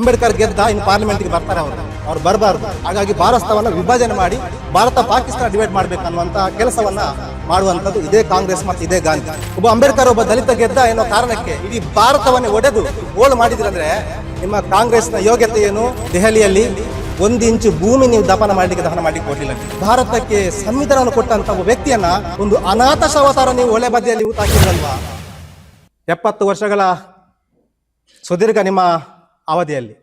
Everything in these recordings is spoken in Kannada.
ಅಂಬೇಡ್ಕರ್ ಗೆದ್ದ ಇನ್ನು ಪಾರ್ಲಿಮೆಂಟ್ಗೆ ಬರ್ತಾರೆ ಅವರು. ಅವ್ರು ಬರಬಾರ್ದು. ಹಾಗಾಗಿ ಭಾರತವನ್ನು ವಿಭಜನೆ ಮಾಡಿ ಭಾರತ ಪಾಕಿಸ್ತಾನ ಡಿವೈಡ್ ಮಾಡ್ಬೇಕು ಅನ್ನುವಂಥ ಕೆಲಸವನ್ನ ಮಾಡುವಂಥದ್ದು ಇದೇ ಕಾಂಗ್ರೆಸ್ ಮತ್ತು ಇದೇ ಗಾಂಧಿ. ಒಬ್ಬ ಅಂಬೇಡ್ಕರ್ ಒಬ್ಬ ದಲಿತ ಗೆದ್ದ ಎನ್ನುವ ಕಾರಣಕ್ಕೆ ಇಡೀ ಭಾರತವನ್ನೇ ಒಡೆದು ಗೋಳು ಮಾಡಿದ್ರಂದ್ರೆ ನಿಮ್ಮ ಕಾಂಗ್ರೆಸ್ನ ಯೋಗ್ಯತೆ ಏನು? ದೆಹಲಿಯಲ್ಲಿ ಒಂದು ಇಂಚು ಭೂಮಿ ನೀವು ದಪನ ಮಾಡಲಿಕ್ಕೆ ದಹನ ಮಾಡಿ ಕೊಡಲಿಲ್ಲ. ಭಾರತಕ್ಕೆ ಸಂವಿಧಾನವನ್ನು ಕೊಟ್ಟಂತ ಒಬ್ಬ ವ್ಯಕ್ತಿಯನ್ನ ಒಂದು ಅನಾಥ ಶವತಾರ ನೀವು ಒಳ್ಳೆ ಬದಿಯಲ್ಲಿ ಊಟ ಎಪ್ಪತ್ತು ವರ್ಷಗಳ ಸುದೀರ್ಘ ನಿಮ್ಮ ಅವಧಿಯಲ್ಲಿ.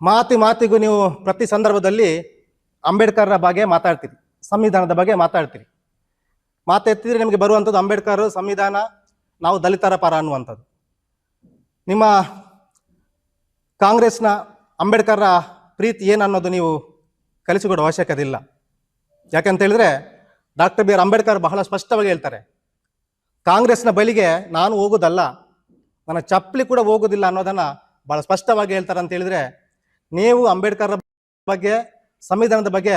ಮಾತಿ ಮಾತಿಗೂ ನೀವು ಪ್ರತಿ ಸಂದರ್ಭದಲ್ಲಿ ಅಂಬೇಡ್ಕರ್ರ ಬಗ್ಗೆ ಮಾತಾಡ್ತೀರಿ, ಸಂವಿಧಾನದ ಬಗ್ಗೆ ಮಾತಾಡ್ತೀರಿ. ಮಾತೆತ್ತಿದ್ರೆ ನಿಮಗೆ ಬರುವಂಥದ್ದು ಅಂಬೇಡ್ಕರ್, ಸಂವಿಧಾನ, ನಾವು ದಲಿತರ ಪರ ಅನ್ನುವಂಥದ್ದು. ನಿಮ್ಮ ಕಾಂಗ್ರೆಸ್ನ ಅಂಬೇಡ್ಕರ್ರ ಪ್ರೀತಿ ಏನು ಅನ್ನೋದು ನೀವು ಕಲಿಸಿಕೊಡುವ ಅವಶ್ಯಕತೆ ಇಲ್ಲ ಯಾಕಂತ ಹೇಳಿದ್ರೆ ಡಾಕ್ಟರ್ ಬಿ ಆರ್ ಅಂಬೇಡ್ಕರ್ ಬಹಳ ಸ್ಪಷ್ಟವಾಗಿ ಹೇಳ್ತಾರೆ, ಕಾಂಗ್ರೆಸ್ನ ಬಲಿಗೆ ನಾನು ಹೋಗೋದಲ್ಲ ನನ್ನ ಚಪ್ಪಲಿ ಕೂಡ ಹೋಗೋದಿಲ್ಲ ಅನ್ನೋದನ್ನ ಬಹಳ ಸ್ಪಷ್ಟವಾಗಿ ಹೇಳ್ತಾರೆ ಅಂತ ಹೇಳಿದ್ರೆ, ನೀವು ಅಂಬೇಡ್ಕರ್ ಬಗ್ಗೆ, ಸಂವಿಧಾನದ ಬಗ್ಗೆ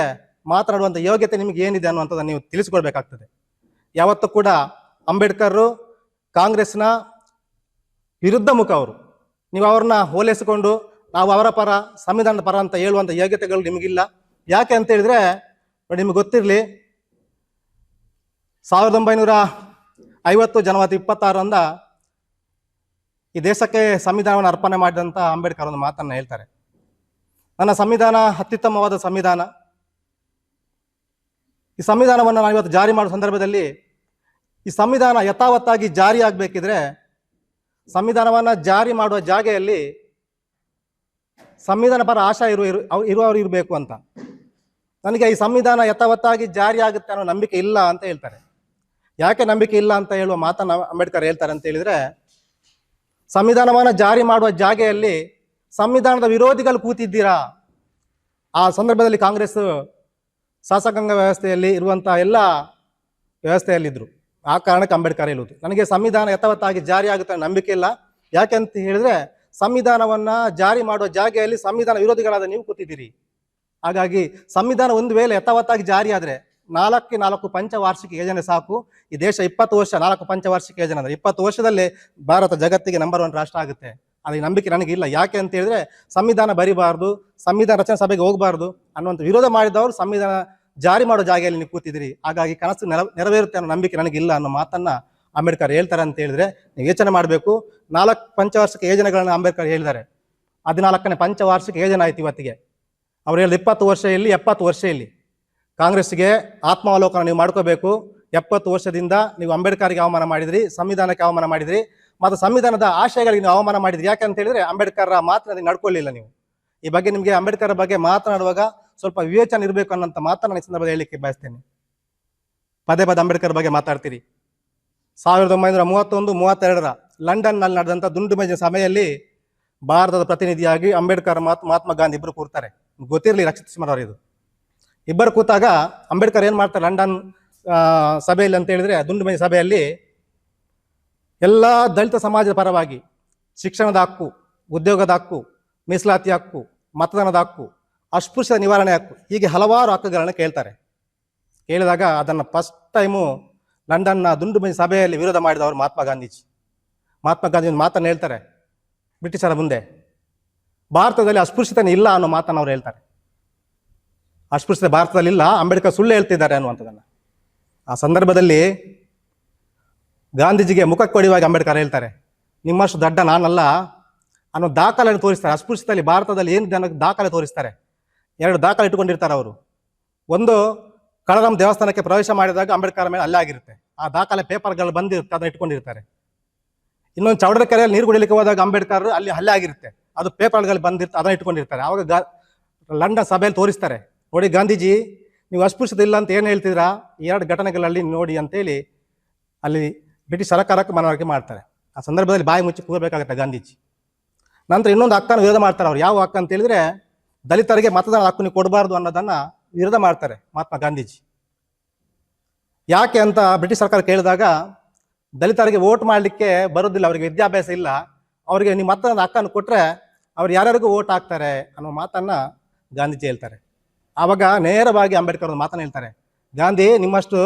ಮಾತನಾಡುವಂಥ ಯೋಗ್ಯತೆ ನಿಮಗೆ ಏನಿದೆ ಅನ್ನುವಂಥದ್ದನ್ನು ನೀವು ತಿಳಿಸ್ಕೊಳ್ಬೇಕಾಗ್ತದೆ ಯಾವತ್ತೂ ಕೂಡ ಅಂಬೇಡ್ಕರ್ ಕಾಂಗ್ರೆಸ್ನ ವಿರುದ್ಧ ಮುಖ ಅವರು. ನೀವು ಅವ್ರನ್ನ ಹೋಲಿಸಿಕೊಂಡು ನಾವು ಅವರ ಪರ, ಸಂವಿಧಾನದ ಪರ ಅಂತ ಹೇಳುವಂಥ ಯೋಗ್ಯತೆಗಳು ನಿಮಗಿಲ್ಲ. ಯಾಕೆ ಅಂತ ಹೇಳಿದ್ರೆ ನಿಮ್ಗೆ ಗೊತ್ತಿರಲಿ, ಸಾವಿರದ ಒಂಬೈನೂರ ಐವತ್ತು ಜನವರಿ ಇಪ್ಪತ್ತಾರರಿಂದ ಈ ದೇಶಕ್ಕೆ ಸಂವಿಧಾನವನ್ನು ಅರ್ಪಣೆ ಮಾಡಿದಂಥ ಅಂಬೇಡ್ಕರ್ ಒಂದು ಮಾತನ್ನು ಹೇಳ್ತಾರೆ. ನನ್ನ ಸಂವಿಧಾನ ಅತ್ಯುತ್ತಮವಾದ ಸಂವಿಧಾನ. ಈ ಸಂವಿಧಾನವನ್ನು ನಾವು ಇವತ್ತು ಜಾರಿ ಮಾಡೋ ಸಂದರ್ಭದಲ್ಲಿ ಈ ಸಂವಿಧಾನ ಯಥಾವತ್ತಾಗಿ ಜಾರಿ ಆಗಬೇಕಿದ್ರೆ ಸಂವಿಧಾನವನ್ನು ಜಾರಿ ಮಾಡುವ ಜಾಗೆಯಲ್ಲಿ ಸಂವಿಧಾನ ಪರ ಆಶಾ ಇರುವ ಇರುವವರು ಇರಬೇಕು ಅಂತ. ನನಗೆ ಈ ಸಂವಿಧಾನ ಯಥಾವತ್ತಾಗಿ ಜಾರಿ ಆಗುತ್ತೆ ಅನ್ನೋ ನಂಬಿಕೆ ಇಲ್ಲ ಅಂತ ಹೇಳ್ತಾರೆ. ಯಾಕೆ ನಂಬಿಕೆ ಇಲ್ಲ ಅಂತ ಹೇಳುವ ಮಾತನ್ನು ಅಂಬೇಡ್ಕರ್ ಹೇಳ್ತಾರೆ ಅಂತ ಹೇಳಿದ್ರೆ ಸಂವಿಧಾನವನ್ನು ಜಾರಿ ಮಾಡುವ ಜಾಗೆಯಲ್ಲಿ ಸಂವಿಧಾನದ ವಿರೋಧಿಗಳು ಕೂತಿದ್ದೀರಾ? ಆ ಸಂದರ್ಭದಲ್ಲಿ ಕಾಂಗ್ರೆಸ್ ಶಾಸಕಾಂಗ ವ್ಯವಸ್ಥೆಯಲ್ಲಿ ಇರುವಂತಹ ಎಲ್ಲ ವ್ಯವಸ್ಥೆಯಲ್ಲಿದ್ದರು ಆ ಕಾರಣಕ್ಕೆ ಅಂಬೇಡ್ಕರ್ ಹೇಳುವುದು ನನಗೆ ಸಂವಿಧಾನ ಯಥಾವತ್ತಾಗಿ ಜಾರಿ ಆಗುತ್ತೆ ನಂಬಿಕೆ ಇಲ್ಲ. ಯಾಕೆ ಅಂತ ಹೇಳಿದ್ರೆ ಸಂವಿಧಾನವನ್ನ ಜಾರಿ ಮಾಡುವ ಜಾಗೆಯಲ್ಲಿ ಸಂವಿಧಾನ ವಿರೋಧಿಗಳಾದ ನೀವು ಕೂತಿದ್ದೀರಿ. ಹಾಗಾಗಿ ಸಂವಿಧಾನ ಒಂದು ವೇಳೆ ಯಥಾವತ್ತಾಗಿ ಜಾರಿ ನಾಲ್ಕು ನಾಲ್ಕು ಪಂಚವಾರ್ಷಿಕ ಯೋಜನೆ ಸಾಕು. ಈ ದೇಶ ಇಪ್ಪತ್ತು ವರ್ಷ ನಾಲ್ಕು ಪಂಚವಾರ್ಷಿಕ ಯೋಜನೆ ಅಂದರೆ ಇಪ್ಪತ್ತು ವರ್ಷದಲ್ಲಿ ಭಾರತ ಜಗತ್ತಿಗೆ ನಂಬರ್ ಒನ್ ರಾಷ್ಟ್ರ ಆಗುತ್ತೆ. ಅದಕ್ಕೆ ನಂಬಿಕೆ ನನಗೆ ಇಲ್ಲ. ಯಾಕೆ ಅಂತ ಹೇಳಿದ್ರೆ ಸಂವಿಧಾನ ಬರಿಬಾರ್ದು, ಸಂವಿಧಾನ ರಚನಾ ಸಭೆಗೆ ಹೋಗಬಾರ್ದು ಅನ್ನುವಂಥ ವಿರೋಧ ಮಾಡಿದವರು ಸಂವಿಧಾನ ಜಾರಿ ಮಾಡೋ ಜಾಗೆಯಲ್ಲಿ ನೀವು ಕೂತಿದ್ದೀರಿ. ಹಾಗಾಗಿ ಕನಸು ನೆರ ನೆರವೇರುತ್ತೆ ಅನ್ನೋ ನಂಬಿಕೆ ನನಗಿಲ್ಲ ಅನ್ನೋ ಮಾತನ್ನ ಅಂಬೇಡ್ಕರ್ ಹೇಳ್ತಾರೆ ಅಂತ ಹೇಳಿದ್ರೆ ನೀವು ಯೋಚನೆ ಮಾಡಬೇಕು. ನಾಲ್ಕು ಪಂಚವಾರ್ಷಿಕ ಯೋಜನೆಗಳನ್ನು ಅಂಬೇಡ್ಕರ್ ಹೇಳಿದ್ದಾರೆ. ಹದಿನಾಲ್ಕನೇ ಪಂಚವಾರ್ಷಿಕ ಯೋಜನೆ ಆಯ್ತು ಇವತ್ತಿಗೆ. ಅವ್ರು ಹೇಳಿದ ಇಪ್ಪತ್ತು ವರ್ಷ ಇಲ್ಲಿ ಎಪ್ಪತ್ತು ವರ್ಷ ಇಲ್ಲಿ ಕಾಂಗ್ರೆಸ್ಗೆ ಆತ್ಮಾವಲೋಕನ ನೀವು ಮಾಡ್ಕೋಬೇಕು. ಎಪ್ಪತ್ತು ವರ್ಷದಿಂದ ನೀವು ಅಂಬೇಡ್ಕರ್ಗೆ ಅವಮಾನ ಮಾಡಿದ್ರಿ, ಸಂವಿಧಾನಕ್ಕೆ ಅವಮಾನ ಮಾಡಿದ್ರಿ, ಮತ್ತು ಸಂವಿಧಾನದ ಆಶಯಗಳಿಗೆ ನೀವು ಅವಮಾನ ಮಾಡಿದ್ರಿ. ಯಾಕೆ ಅಂತ ಹೇಳಿದ್ರೆ ಅಂಬೇಡ್ಕರ್ ಮಾತ್ರ ನೀವು ನಡ್ಕೊಳ್ಳಿಲ್ಲ ನೀವು. ಈ ಬಗ್ಗೆ ನಿಮಗೆ ಅಂಬೇಡ್ಕರ್ ಬಗ್ಗೆ ಮಾತನಾಡುವಾಗ ಸ್ವಲ್ಪ ವಿವೇಚನೆ ಇರಬೇಕು ಅನ್ನೋಂಥ ಮಾತನ್ನ ನಾನು ಈ ಸಂದರ್ಭದಲ್ಲಿ ಹೇಳಲಿಕ್ಕೆ ಬಯಸ್ತೇನೆ. ಪದೇ ಪದೇ ಅಂಬೇಡ್ಕರ್ ಬಗ್ಗೆ ಮಾತಾಡ್ತೀರಿ. ಸಾವಿರದ ಒಂಬೈನೂರ ಮೂವತ್ತೊಂದು, ಮೂವತ್ತೆರಡರ ಲಂಡನ್ನಲ್ಲಿ ನಡೆದಂಥ ದುಂಡು ಮೇಜಿನ ಸಭೆಯಲ್ಲಿ ಭಾರತದ ಪ್ರತಿನಿಧಿಯಾಗಿ ಅಂಬೇಡ್ಕರ್ ಮಹಾತ್ಮ ಗಾಂಧಿ ಇಬ್ಬರು ಕೂರ್ತಾರೆ. ಗೊತ್ತಿರಲಿ ರಕ್ಷಿತ್ ಸಿಂಹರವರು ಇದು. ಇಬ್ಬರು ಕೂತಾಗ ಅಂಬೇಡ್ಕರ್ ಏನು ಮಾಡ್ತಾರೆ? ಲಂಡನ್ ಸಭೆಯಲ್ಲಿ ಅಂತ ಹೇಳಿದ್ರೆ ದುಂಡು ಮೇಜಿನ ಸಭೆಯಲ್ಲಿ ಎಲ್ಲ ದಲಿತ ಸಮಾಜದ ಪರವಾಗಿ ಶಿಕ್ಷಣದ ಹಕ್ಕು, ಉದ್ಯೋಗದ ಹಕ್ಕು, ಮೀಸಲಾತಿ ಹಕ್ಕು, ಮತದಾನದ ಹಕ್ಕು ಅಸ್ಪೃಶ್ಯ ನಿವಾರಣೆ ಹಕ್ಕು ಹೀಗೆ ಹಲವಾರು ಹಕ್ಕುಗಳನ್ನು ಕೇಳ್ತಾರೆ. ಕೇಳಿದಾಗ ಅದನ್ನು ಫಸ್ಟ್ ಟೈಮು ಲಂಡನ್ನ ದುಂಡು ಮೇಜಿನ ಸಭೆಯಲ್ಲಿ ವಿರೋಧ ಮಾಡಿದವರು ಮಹಾತ್ಮ ಗಾಂಧೀಜಿ. ಮಹಾತ್ಮ ಗಾಂಧಿ ಒಂದು ಮಾತನ್ನು ಹೇಳ್ತಾರೆ ಬ್ರಿಟಿಷರ ಮುಂದೆ. ಭಾರತದಲ್ಲಿ ಅಸ್ಪೃಶ್ಯತೆ ಇಲ್ಲ ಅನ್ನೋ ಮಾತನ್ನು ಅವ್ರು ಹೇಳ್ತಾರೆ. ಅಸ್ಪೃಶ್ಯತೆ ಭಾರತದಲ್ಲಿ ಇಲ್ಲ ಅಂಬೇಡ್ಕರ್ ಸುಳ್ಳು ಹೇಳ್ತಿದ್ದಾರೆ ಅನ್ನುವಂಥದ್ದನ್ನು. ಆ ಸಂದರ್ಭದಲ್ಲಿ ಗಾಂಧೀಜಿಗೆ ಮುಖಕ್ಕೆ ಕೊಡುವಾಗ ಅಂಬೇಡ್ಕರ್ ಹೇಳ್ತಾರೆ, ನಿಮ್ಮಷ್ಟು ದಡ್ಡ ನಾನಲ್ಲ. ಅನ್ನೋ ದಾಖಲೆಯನ್ನು ತೋರಿಸ್ತಾರೆ. ಅಸ್ಪೃಶ್ಯದಲ್ಲಿ ಭಾರತದಲ್ಲಿ ಏನು ಜನಕ್ಕೆ ದಾಖಲೆ ತೋರಿಸ್ತಾರೆ? ಎರಡು ದಾಖಲೆ ಇಟ್ಟುಕೊಂಡಿರ್ತಾರೆ ಅವರು. ಒಂದು ಕಳರಂ ದೇವಸ್ಥಾನಕ್ಕೆ ಪ್ರವೇಶ ಮಾಡಿದಾಗ ಅಂಬೇಡ್ಕರ್ ಮೇಲೆ ಅಲ್ಲೇ ಆಗಿರುತ್ತೆ. ಆ ದಾಖಲೆ ಪೇಪರ್ಗಳು ಬಂದಿರುತ್ತೆ, ಅದನ್ನು ಇಟ್ಕೊಂಡಿರ್ತಾರೆ ಇನ್ನೊಂದು ಚೌಡರಕೆರೆಯಲ್ಲಿ ನೀರು ಕುಡಿಲಿಕ್ಕೆ ಹೋದಾಗ ಅಂಬೇಡ್ಕರ್ ಅಲ್ಲಿ ಹಲ್ಲೆ ಆಗಿರುತ್ತೆ. ಅದು ಪೇಪರ್ಗಳು ಬಂದಿರ್ತ ಅದನ್ನ ಇಟ್ಕೊಂಡಿರ್ತಾರೆ ಅವಾಗ ಲಂಡನ್ ಸಭೆಯಲ್ಲಿ ತೋರಿಸ್ತಾರೆ. ನೋಡಿ ಗಾಂಧೀಜಿ, ನೀವು ಅಸ್ಪೃಶ್ಯತೆ ಇಲ್ಲ ಅಂತ ಏನು ಹೇಳ್ತಿದ್ರಾ ಎರಡು ಘಟನೆಗಳಲ್ಲಿ ನೋಡಿ ಅಂತೇಳಿ ಅಲ್ಲಿ ಬ್ರಿಟಿಷ್ ಸರ್ಕಾರಕ್ಕೆ ಮನವರಿಕೆ ಮಾಡ್ತಾರೆ. ಆ ಸಂದರ್ಭದಲ್ಲಿ ಬಾಯಿ ಮುಚ್ಚಿ ಕೂರಬೇಕಾಗುತ್ತೆ ಗಾಂಧೀಜಿ. ನಂತರ ಇನ್ನೊಂದು ಹಕ್ಕನ್ನು ವಿರೋಧ ಮಾಡ್ತಾರೆ ಅವ್ರು. ಯಾವ ಹಕ್ಕು ಅಂತ ಹೇಳಿದ್ರೆ ದಲಿತರಿಗೆ ಮತದಾನ ಹಕ್ಕು ನೀವು ಕೊಡಬಾರ್ದು ಅನ್ನೋದನ್ನು ವಿರೋಧ ಮಾಡ್ತಾರೆ ಮಹಾತ್ಮ ಗಾಂಧೀಜಿ. ಯಾಕೆ ಅಂತ ಬ್ರಿಟಿಷ್ ಸರ್ಕಾರ ಕೇಳಿದಾಗ ದಲಿತರಿಗೆ ವೋಟ್ ಮಾಡಲಿಕ್ಕೆ ಬರೋದಿಲ್ಲ, ಅವರಿಗೆ ವಿದ್ಯಾಭ್ಯಾಸ ಇಲ್ಲ, ಅವರಿಗೆ ನೀವು ಮತದಾನದ ಹಕ್ಕನ್ನು ಕೊಟ್ಟರೆ ಅವ್ರು ಯಾರ್ಯಾರಿಗೂ ವೋಟ್ ಹಾಕ್ತಾರೆ ಅನ್ನೋ ಮಾತನ್ನು ಗಾಂಧೀಜಿ ಹೇಳ್ತಾರೆ. ಆವಾಗ ನೇರವಾಗಿ ಅಂಬೇಡ್ಕರ್ ಒಂದು ಮಾತನ್ನ ಹೇಳ್ತಾರೆ, ಗಾಂಧಿ, ನಿಮ್ಮಷ್ಟು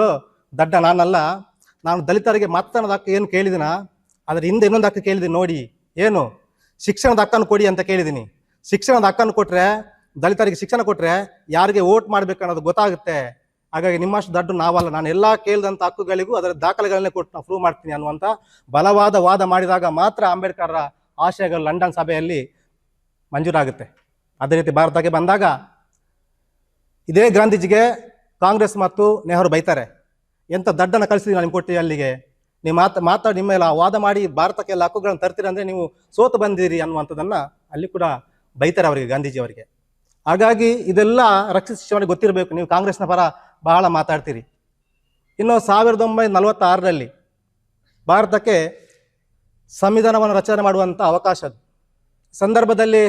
ದಡ್ಡ ನಾನಲ್ಲ. ನಾನು ದಲಿತರಿಗೆ ಮತದಾನದ ಹಕ್ಕು ಏನು ಕೇಳಿದಿನ ಅದರ ಹಿಂದೆ ಇನ್ನೊಂದು ಹಕ್ಕ ಕೇಳಿದ್ದೀನಿ, ನೋಡಿ. ಏನು? ಶಿಕ್ಷಣದ ಹಕ್ಕನ್ನು ಕೊಡಿ ಅಂತ ಕೇಳಿದ್ದೀನಿ. ಶಿಕ್ಷಣದ ಹಕ್ಕನ್ನು ಕೊಟ್ಟರೆ ದಲಿತರಿಗೆ ಶಿಕ್ಷಣ ಕೊಟ್ಟರೆ ಯಾರಿಗೆ ವೋಟ್ ಮಾಡಬೇಕು ಅನ್ನೋದು ಗೊತ್ತಾಗುತ್ತೆ. ಹಾಗಾಗಿ ನಿಮ್ಮಷ್ಟು ದಡ್ಡು ನಾವಲ್ಲ. ನಾನು ಎಲ್ಲ ಕೇಳಿದಂಥ ಹಕ್ಕುಗಳಿಗೂ ಅದರ ದಾಖಲೆಗಳನ್ನೇ ಕೊಟ್ಟು ನಾವು ಪ್ರೂವ್ ಮಾಡ್ತೀನಿ ಅನ್ನುವಂಥ ಬಲವಾದ ವಾದ ಮಾಡಿದಾಗ ಮಾತ್ರ ಅಂಬೇಡ್ಕರ್ರ ಆಶಯಗಳು ಲಂಡನ್ ಸಭೆಯಲ್ಲಿ ಮಂಜೂರಾಗುತ್ತೆ. ಅದೇ ರೀತಿ ಭಾರತಕ್ಕೆ ಬಂದಾಗ ಇದೇ ಗಾಂಧೀಜಿಗೆ ಕಾಂಗ್ರೆಸ್ ಮತ್ತು ನೆಹರು ಬೈತಾರೆ. ಎಂತ ದಡ್ಡನ ಕಳಿಸಿದ್ರಿ ನಾನು ಕೊಟ್ಟು ಅಲ್ಲಿಗೆ. ನೀವು ಮಾತ, ಮಾತಾಡಿ, ನಿಮ್ಮ ಎಲ್ಲ ವಾದ ಮಾಡಿ ಭಾರತಕ್ಕೆ ಎಲ್ಲ ಹಕ್ಕುಗಳನ್ನು ತರ್ತೀರಿ ಅಂದರೆ ನೀವು ಸೋತು ಬಂದಿರಿ ಅನ್ನುವಂಥದ್ದನ್ನ ಅಲ್ಲಿ ಕೂಡ ಬೈತಾರೆ ಅವರಿಗೆ ಗಾಂಧೀಜಿ ಅವರಿಗೆ. ಹಾಗಾಗಿ ಇದೆಲ್ಲ ರಕ್ಷಿಸಿ ಗೊತ್ತಿರಬೇಕು, ನೀವು ಕಾಂಗ್ರೆಸ್ನ ಪರ ಬಹಳ ಮಾತಾಡ್ತೀರಿ. ಇನ್ನು ಸಾವಿರದ ಒಂಬೈನೂರ ನಲವತ್ತಾರರಲ್ಲಿ ಭಾರತಕ್ಕೆ ಸಂವಿಧಾನವನ್ನು ರಚನೆ ಮಾಡುವಂಥ ಅವಕಾಶ ಸಂದರ್ಭದಲ್ಲಿ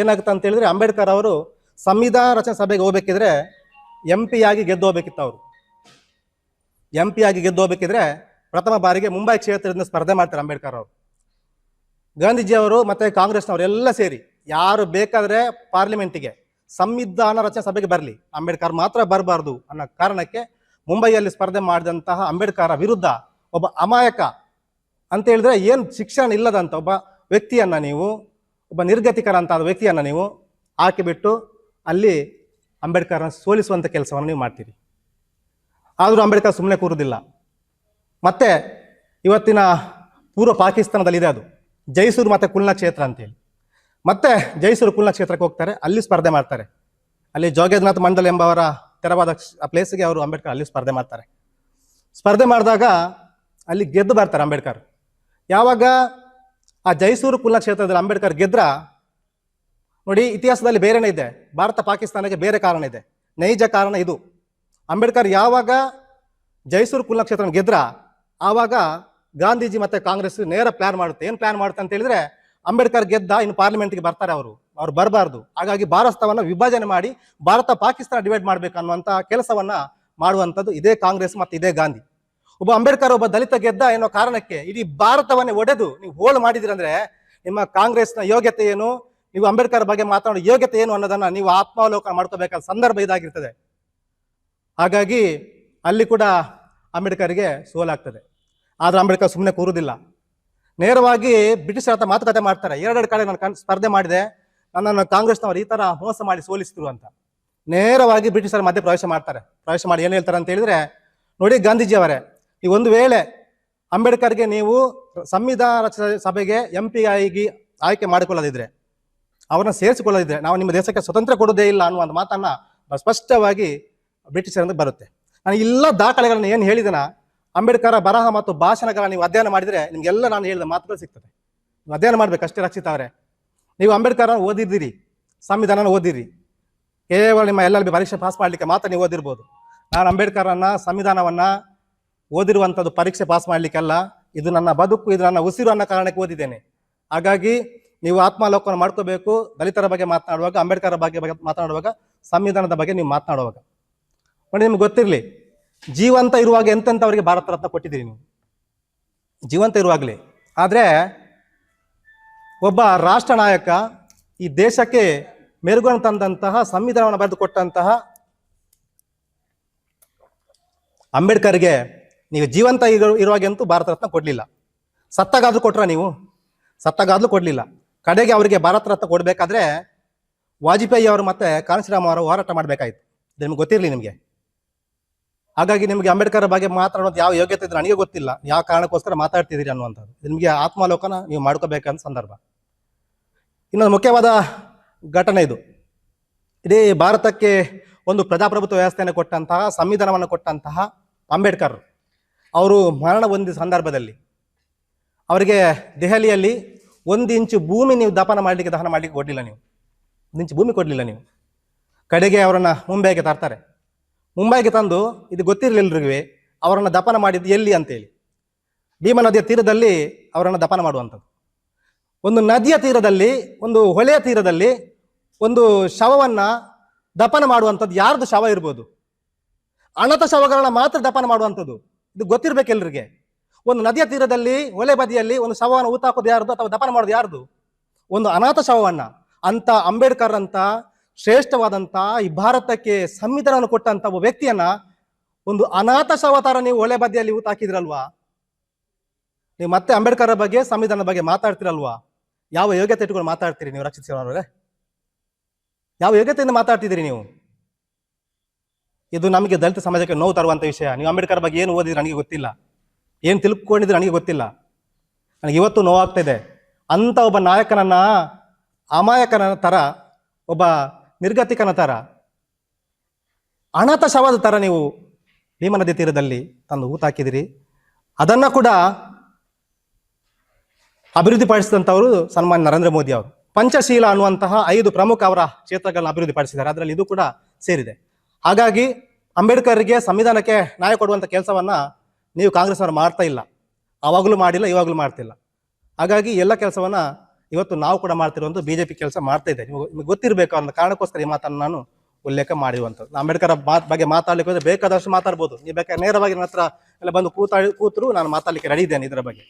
ಏನಾಗುತ್ತೆ ಅಂತ ಹೇಳಿದ್ರೆ ಅಂಬೇಡ್ಕರ್ ಅವರು ಸಂವಿಧಾನ ರಚನೆ ಸಭೆಗೆ ಹೋಗ್ಬೇಕಿದ್ರೆ ಎಂ ಪಿ ಆಗಿ ಗೆದ್ದು ಹೋಗ್ಬೇಕಿತ್ತು ಅವರು. ಎಂ ಪಿ ಆಗಿ ಗೆದ್ದು ಹೋಗ್ಬೇಕಿದ್ರೆ ಪ್ರಥಮ ಬಾರಿಗೆ ಮುಂಬೈ ಕ್ಷೇತ್ರದಿಂದ ಸ್ಪರ್ಧೆ ಮಾಡ್ತಾರೆ ಅಂಬೇಡ್ಕರ್ ಅವರು. ಗಾಂಧೀಜಿಯವರು ಮತ್ತು ಮತ್ತೆ ಕಾಂಗ್ರೆಸ್ನವರು ಎಲ್ಲ ಸೇರಿ ಯಾರು ಬೇಕಾದ್ರೆ ಪಾರ್ಲಿಮೆಂಟಿಗೆ ಸಂವಿಧಾನ ರಚನೆ ಸಭೆಗೆ ಬರಲಿ, ಅಂಬೇಡ್ಕರ್ ಮಾತ್ರ ಬರಬಾರ್ದು ಅನ್ನೋ ಕಾರಣಕ್ಕೆ ಮುಂಬೈಯಲ್ಲಿ ಸ್ಪರ್ಧೆ ಮಾಡಿದಂತಹ ಅಂಬೇಡ್ಕರ್ ವಿರುದ್ಧ ಒಬ್ಬ ಅಮಾಯಕ ಅಂತ ಹೇಳಿದ್ರೆ ಏನು ಶಿಕ್ಷಣ ಇಲ್ಲದಂತ ಒಬ್ಬ ವ್ಯಕ್ತಿಯನ್ನ ನೀವು, ಒಬ್ಬ ನಿರ್ಗತಿಕರ ವ್ಯಕ್ತಿಯನ್ನು ವ್ಯಕ್ತಿಯನ್ನ ನೀವು ಹಾಕಿಬಿಟ್ಟು ಅಲ್ಲಿ ಅಂಬೇಡ್ಕರ್ನ ಸೋಲಿಸುವಂಥ ಕೆಲಸವನ್ನು ನೀವು ಮಾಡ್ತೀರಿ. ಆದರೂ ಅಂಬೇಡ್ಕರ್ ಸುಮ್ಮನೆ ಕೂರುವುದಿಲ್ಲ ಮತ್ತೆ ಇವತ್ತಿನ ಪೂರ್ವ ಪಾಕಿಸ್ತಾನದಲ್ಲಿದೆ ಅದು. ಜೈಸೂರು ಮತ್ತೆ ಕುಲ್ನ ಕ್ಷೇತ್ರ ಅಂತೇಳಿ. ಮತ್ತೆ ಜೈಸೂರು ಕುಲ್ನ ಕ್ಷೇತ್ರಕ್ಕೆ ಹೋಗ್ತಾರೆ, ಅಲ್ಲಿ ಸ್ಪರ್ಧೆ ಮಾಡ್ತಾರೆ. ಅಲ್ಲಿ ಜೋಗೇಂದ್ರನಾಥ್ ಮಂಡಲ್ ಎಂಬವರ ತೆರವಾದ ಪ್ಲೇಸ್ಗೆ ಅವರು ಅಂಬೇಡ್ಕರ್ ಅಲ್ಲಿ ಸ್ಪರ್ಧೆ ಮಾಡ್ತಾರೆ. ಸ್ಪರ್ಧೆ ಮಾಡಿದಾಗ ಅಲ್ಲಿ ಗೆದ್ದು ಬರ್ತಾರೆ ಅಂಬೇಡ್ಕರ್. ಯಾವಾಗ ಆ ಜೈಸೂರು ಕುಲ್ನ ಕ್ಷೇತ್ರದಲ್ಲಿ ಅಂಬೇಡ್ಕರ್ ಗೆದ್ರ ನೋಡಿ, ಇತಿಹಾಸದಲ್ಲಿ ಬೇರೆನೇ ಇದೆ. ಭಾರತ ಪಾಕಿಸ್ತಾನಕ್ಕೆ ಬೇರೆ ಕಾರಣ ಇದೆ. ನೈಜ ಕಾರಣ ಇದು. ಅಂಬೇಡ್ಕರ್ ಯಾವಾಗ ಜೈಸೂರು ಕುಲಕ್ಷೇತ್ರ ಗೆದ್ರ, ಆವಾಗ ಗಾಂಧೀಜಿ ಮತ್ತೆ ಕಾಂಗ್ರೆಸ್ ನೇರ ಪ್ಲಾನ್ ಮಾಡುತ್ತೆ. ಏನು ಪ್ಲಾನ್ ಮಾಡುತ್ತೆ ಅಂತ ಹೇಳಿದ್ರೆ, ಅಂಬೇಡ್ಕರ್ ಗೆದ್ದ ಇನ್ನು ಪಾರ್ಲಿಮೆಂಟ್ಗೆ ಬರ್ತಾರೆ ಅವರು. ಅವ್ರು ಬರಬಾರ್ದು. ಹಾಗಾಗಿ ಭಾರತವನ್ನು ವಿಭಜನೆ ಮಾಡಿ ಭಾರತ ಪಾಕಿಸ್ತಾನ ಡಿವೈಡ್ ಮಾಡ್ಬೇಕು ಅನ್ನುವಂತ ಕೆಲಸವನ್ನ ಮಾಡುವಂಥದ್ದು ಇದೇ ಕಾಂಗ್ರೆಸ್ ಮತ್ತೆ ಇದೇ ಗಾಂಧಿ. ಒಬ್ಬ ಅಂಬೇಡ್ಕರ್, ಒಬ್ಬ ದಲಿತ ಗೆದ್ದ ಎನ್ನುವ ಕಾರಣಕ್ಕೆ ಇಡೀ ಭಾರತವನ್ನೇ ಒಡೆದು ನೀವು ಹೋಲ್ ಮಾಡಿದಿರಂದ್ರೆ ನಿಮ್ಮ ಕಾಂಗ್ರೆಸ್ನ ಯೋಗ್ಯತೆ ಏನು? ನೀವು ಅಂಬೇಡ್ಕರ್ ಬಗ್ಗೆ ಮಾತಾಡೋ ಯೋಗ್ಯತೆ ಏನು ಅನ್ನೋದನ್ನ ನೀವು ಆತ್ಮಾವಲೋಕನ ಮಾಡ್ಕೋಬೇಕಾದ ಸಂದರ್ಭ ಇದಾಗಿರ್ತದೆ. ಹಾಗಾಗಿ ಅಲ್ಲಿ ಕೂಡ ಅಂಬೇಡ್ಕರ್ಗೆ ಸೋಲಾಗ್ತದೆ. ಆದ್ರೆ ಅಂಬೇಡ್ಕರ್ ಸುಮ್ಮನೆ ಕೂರುವುದಿಲ್ಲ ನೇರವಾಗಿ ಬ್ರಿಟಿಷರ ಹತ್ರ ಮಾತುಕತೆ ಮಾಡ್ತಾರೆ. ಎರಡೆರಡು ಕಡೆ ನಾನು ಸ್ಪರ್ಧೆ ಮಾಡಿದೆ. ನನ್ನನ್ನು ಕಾಂಗ್ರೆಸ್ನವರು ಈ ತರ ಮೋಸ ಮಾಡಿ ಸೋಲಿಸಿದ್ರು ಅಂತ. ನೇರವಾಗಿ ಬ್ರಿಟಿಷರ ಮಧ್ಯೆ ಪ್ರವೇಶ ಮಾಡ್ತಾರೆ. ಪ್ರವೇಶ ಮಾಡಿ ಏನು ಹೇಳ್ತಾರೆ ಅಂತ ಹೇಳಿದ್ರೆ, ನೋಡಿ ಗಾಂಧೀಜಿ ಅವರೇ ಈ ಒಂದು ವೇಳೆ ಅಂಬೇಡ್ಕರ್ಗೆ ನೀವು ಸಂವಿಧಾನ ಸಭೆಗೆ ಎಂ ಪಿ ಆಗಿ ಆಯ್ಕೆ ಮಾಡಿಕೊಳ್ಳದಿದ್ರೆ ಅವರನ್ನ ಸೇರಿಸಿಕೊಳ್ಳದಿದ್ರೆ ನಾವು ನಿಮ್ಮ ದೇಶಕ್ಕೆ ಸ್ವತಂತ್ರ ಕೊಡೋದೇ ಇಲ್ಲ ಅನ್ನುವಂಥ ಮಾತನ್ನ ಸ್ಪಷ್ಟವಾಗಿ ಬ್ರಿಟಿಷರಿಂದ ಬರುತ್ತೆ. ನಾನು ಎಲ್ಲ ದಾಖಲೆಗಳನ್ನು ಏನು ಹೇಳಿದನ, ಅಂಬೇಡ್ಕರ್ ಬರಹ ಮತ್ತು ಭಾಷಣಗಳ ನೀವು ಅಧ್ಯಯನ ಮಾಡಿದ್ರೆ ನಿಮಗೆಲ್ಲ ನಾನು ಹೇಳಿದ ಮಾತುಗಳು ಸಿಗ್ತದೆ. ನೀವು ಅಧ್ಯಯನ ಮಾಡ್ಬೇಕು ಅಷ್ಟೇ ರಕ್ಷಿತ ಅವರೇ. ನೀವು ಅಂಬೇಡ್ಕರ್ ಓದಿದ್ದೀರಿ ಸಂವಿಧಾನ ಓದಿರಿ ಕೇವಲ ನಿಮ್ಮ ಎಲ್ ಎಲ್ ಬಿ ಪರೀಕ್ಷೆ ಪಾಸ್ ಮಾಡಲಿಕ್ಕೆ ಮಾತ್ರ ನೀವು ಓದಿರ್ಬೋದು. ನಾನು ಅಂಬೇಡ್ಕರನ್ನು, ಸಂವಿಧಾನವನ್ನ ಓದಿರುವಂಥದ್ದು ಪರೀಕ್ಷೆ ಪಾಸ್ ಮಾಡಲಿಕ್ಕಲ್ಲ ಇದು ನನ್ನ ಬದುಕು, ಇದು ನನ್ನ ಉಸಿರು ಅನ್ನೋ ಕಾರಣಕ್ಕೆ ಓದಿದ್ದೇನೆ. ಹಾಗಾಗಿ ನೀವು ಆತ್ಮಾಲೋಕನ ಮಾಡ್ಕೋಬೇಕು, ದಲಿತರ ಬಗ್ಗೆ ಮಾತನಾಡುವಾಗ, ಅಂಬೇಡ್ಕರ್ ಬಗ್ಗೆ ಬಗ್ಗೆ ಮಾತನಾಡುವಾಗ, ಸಂವಿಧಾನದ ಬಗ್ಗೆ ನೀವು ಮಾತನಾಡುವಾಗ. ನೋಡಿ, ನಿಮ್ಗೆ ಗೊತ್ತಿರಲಿ, ಜೀವಂತ ಇರುವಾಗ ಎಂತೆಂಥವರಿಗೆ ಭಾರತ ರತ್ನ ಕೊಟ್ಟಿದ್ದೀರಿ ನೀವು? ಜೀವಂತ ಇರುವಾಗಲೇ. ಆದರೆ, ಒಬ್ಬ ರಾಷ್ಟ್ರ ನಾಯಕ ಈ ದೇಶಕ್ಕೆ ಮೆರುಗನ್ನು ತಂದಂತಹ, ಸಂವಿಧಾನವನ್ನು ಬರೆದು ಕೊಟ್ಟಂತಹ ಅಂಬೇಡ್ಕರ್ಗೆ ನೀವು ಜೀವಂತ ಇರೋ- ಇರುವಾಗಂತೂ ಭಾರತ ರತ್ನ ಕೊಡಲಿಲ್ಲ. ಸತ್ತಾಗಾದ್ರೂ ಕೊಟ್ರ ನೀವು? ಸತ್ತಾಗಾದ್ರೂ ಕೊಡಲಿಲ್ಲ. ಕಡೆಗೆ ಅವರಿಗೆ ಭಾರತ ರತ್ನ ಕೊಡಬೇಕಾದ್ರೆ ವಾಜಪೇಯಿ ಅವರು ಮತ್ತೆ ಕಾಂಶಿರಾಮ್ ಅವರು ಹೋರಾಟ ಮಾಡಬೇಕಾಯ್ತು. ನಿಮ್ಗೆ ಗೊತ್ತಿರಲಿ ನಿಮಗೆ. ಹಾಗಾಗಿ ನಿಮಗೆ ಅಂಬೇಡ್ಕರ್ ಬಗ್ಗೆ ಮಾತಾಡೋದು ಯಾವ ಯೋಗ್ಯತೆ ಇದೆ ನನಗೆ ಗೊತ್ತಿಲ್ಲ. ಯಾವ ಕಾರಣಕ್ಕೋಸ್ಕರ ಮಾತಾಡ್ತಿದ್ದೀರಿ ಅನ್ನುವಂಥದ್ದು. ನಿಮಗೆ ಆತ್ಮಾಲೋಕನ ನೀವು ಮಾಡ್ಕೋಬೇಕಂತ ಸಂದರ್ಭ. ಇನ್ನೊಂದು ಮುಖ್ಯವಾದ ಘಟನೆ ಇದು. ಇಡೀ ಭಾರತಕ್ಕೆ ಒಂದು ಪ್ರಜಾಪ್ರಭುತ್ವ ವ್ಯವಸ್ಥೆಯನ್ನು ಕೊಟ್ಟಂತಹ, ಸಂವಿಧಾನವನ್ನು ಕೊಟ್ಟಂತಹ ಅಂಬೇಡ್ಕರ್. ಅವರು ಮರಣ ಹೊಂದಿದ ಸಂದರ್ಭದಲ್ಲಿ ಅವರಿಗೆ ದೆಹಲಿಯಲ್ಲಿ ಒಂದು ಇಂಚು ಭೂಮಿ ನೀವು ದಪನ ಮಾಡಲಿಕ್ಕೆ ದಹನ ಮಾಡಲಿಕ್ಕೆ ಕೊಡಲಿಲ್ಲ ನೀವು. ಒಂದು ಇಂಚು ಭೂಮಿ ಕೊಡಲಿಲ್ಲ ನೀವು. ಕಡೆಗೆ ಅವರನ್ನು ಮುಂಬೈಗೆ ತರ್ತಾರೆ. ಮುಂಬೈಗೆ ತಂದು ಇದು ಗೊತ್ತಿರಲಿಲ್ಲರಿಗೂ ಅವರನ್ನು ದಪನ ಮಾಡಿದ್ದು ಎಲ್ಲಿ ಅಂತೇಳಿ. ಭೀಮಾ ನದಿಯ ತೀರದಲ್ಲಿ ಅವರನ್ನು ದಪನ ಮಾಡುವಂಥದ್ದು. ಒಂದು ನದಿಯ ತೀರದಲ್ಲಿ, ಒಂದು ಹೊಳೆಯ ತೀರದಲ್ಲಿ ಒಂದು ಶವವನ್ನು ದಪನ ಮಾಡುವಂಥದ್ದು ಯಾರ್ದು ಶವ ಇರ್ಬೋದು? ಅನಾಥ ಶವಗಳನ್ನ ಮಾತ್ರ ದಪನ ಮಾಡುವಂಥದ್ದು. ಇದು ಗೊತ್ತಿರಬೇಕು ಎಲ್ರಿಗೆ. ಒಂದು ನದಿಯ ತೀರದಲ್ಲಿ ಒಲೆ ಬದಿಯಲ್ಲಿ ಒಂದು ಶವವನ್ನು ಊತಾಕೋದು ಯಾರ್ದು ಅಥವಾ ದಪನ ಮಾಡೋದು ಯಾರ್ದು? ಒಂದು ಅನಾಥ ಶವವನ್ನ. ಅಂತ ಅಂಬೇಡ್ಕರ್ ಅಂತ ಶ್ರೇಷ್ಠವಾದಂತ ಈ ಭಾರತಕ್ಕೆ ಸಂವಿಧಾನವನ್ನು ಕೊಟ್ಟಂತ ಒಬ್ಬ ವ್ಯಕ್ತಿಯನ್ನ ಒಂದು ಅನಾಥ ಶವ ತರ ನೀವು ಒಲೆ ಬದಿಯಲ್ಲಿ ಊತಾಕಿದ್ರಲ್ವಾ? ನೀವು ಮತ್ತೆ ಅಂಬೇಡ್ಕರ್ ಬಗ್ಗೆ, ಸಂವಿಧಾನದ ಬಗ್ಗೆ ಮಾತಾಡ್ತಿರಲ್ವಾ? ಯಾವ ಯೋಗ್ಯತೆ ಇಟ್ಕೊಂಡು ಮಾತಾಡ್ತೀರಿ ನೀವು ರಕ್ಷಿಸಿರೋರೇ ಯಾವ ಯೋಗ್ಯತೆಯಿಂದ ಮಾತಾಡ್ತಿದ್ದೀರಿ ನೀವು? ಇದು ನಮಗೆ ದಲಿತ ಸಮಾಜಕ್ಕೆ ನೋವು ತರುವಂಥ ವಿಷಯ. ನೀವು ಅಂಬೇಡ್ಕರ್ ಬಗ್ಗೆ ಏನು ಓದಿದ್ರೆ ನನಗೆ ಗೊತ್ತಿಲ್ಲ. ಏನು ತಿಳ್ಕೊಂಡಿದ್ರೆ ನನಗೆ ಗೊತ್ತಿಲ್ಲ. ನನಗೆ ಇವತ್ತು ನೋವಾಗ್ತಿದೆ. ಅಂಥ ಒಬ್ಬ ನಾಯಕನನ್ನ, ಅಮಾಯಕನ ಥರ ಒಬ್ಬ ನಿರ್ಗತಿಕನ ಥರ ಅನಾಥ ಶವದ ಥರ ನೀವು ಭೀಮನದಿ ತೀರದಲ್ಲಿ ತಂದು ಹೂತಾಕಿದಿರಿ ಅದನ್ನು ಕೂಡ ಅಭಿವೃದ್ಧಿಪಡಿಸಿದಂಥವರು ಸನ್ಮಾನ್ಯ ನರೇಂದ್ರ ಮೋದಿ ಅವರು. ಪಂಚಶೀಲ ಅನ್ನುವಂತಹ ಐದು ಪ್ರಮುಖ ಅವರ ಕ್ಷೇತ್ರಗಳನ್ನ ಅಭಿವೃದ್ಧಿಪಡಿಸಿದ್ದಾರೆ. ಅದರಲ್ಲಿ ಇದು ಕೂಡ ಸೇರಿದೆ. ಹಾಗಾಗಿ ಅಂಬೇಡ್ಕರ್ಗೆ ಸಂವಿಧಾನಕ್ಕೆ ನ್ಯಾಯ ಕೊಡುವಂಥ ಕೆಲಸವನ್ನ ನೀವು ಕಾಂಗ್ರೆಸ್ ಅವರು ಮಾಡ್ತಾ ಇಲ್ಲ. ಅವಾಗಲೂ ಮಾಡಿಲ್ಲ, ಇವಾಗಲೂ ಮಾಡ್ತಿಲ್ಲ ಹಾಗಾಗಿ ಎಲ್ಲ ಕೆಲಸವನ್ನು ಇವತ್ತು ನಾವು ಕೂಡ ಮಾಡ್ತಿರುವಂಥ ಬಿಜೆಪಿ ಕೆಲಸ ಮಾಡ್ತಾ ಇದೆ. ನೀವು ನಿಮಗೆ ಗೊತ್ತಿರಬೇಕು ಅನ್ನೋ ಕಾರಣಕ್ಕೋಸ್ಕರ ಈ ಮಾತನ್ನು ನಾನು ಉಲ್ಲೇಖ ಮಾಡಿರುವಂಥದ್ದು ಅಂಬೇಡ್ಕರ್ ಬಗ್ಗೆ ಮಾತಾಡ್ಲಿಕ್ಕೆ ಹೋದರೆ ಬೇಕಾದಷ್ಟು ಮಾತಾಡ್ಬೋದು. ನೀವು ಬೇಕಾದ್ರೆ ನೇರವಾಗಿ ನನ್ನ ಹತ್ರ ಎಲ್ಲ ಬಂದು ಕೂತಾಡಿ, ಕೂತರು ನಾನು ಮಾತಾಡಲಿಕ್ಕೆ ರೆಡಿ ಇದ್ದೇನೆ ಇದರ ಬಗ್ಗೆ.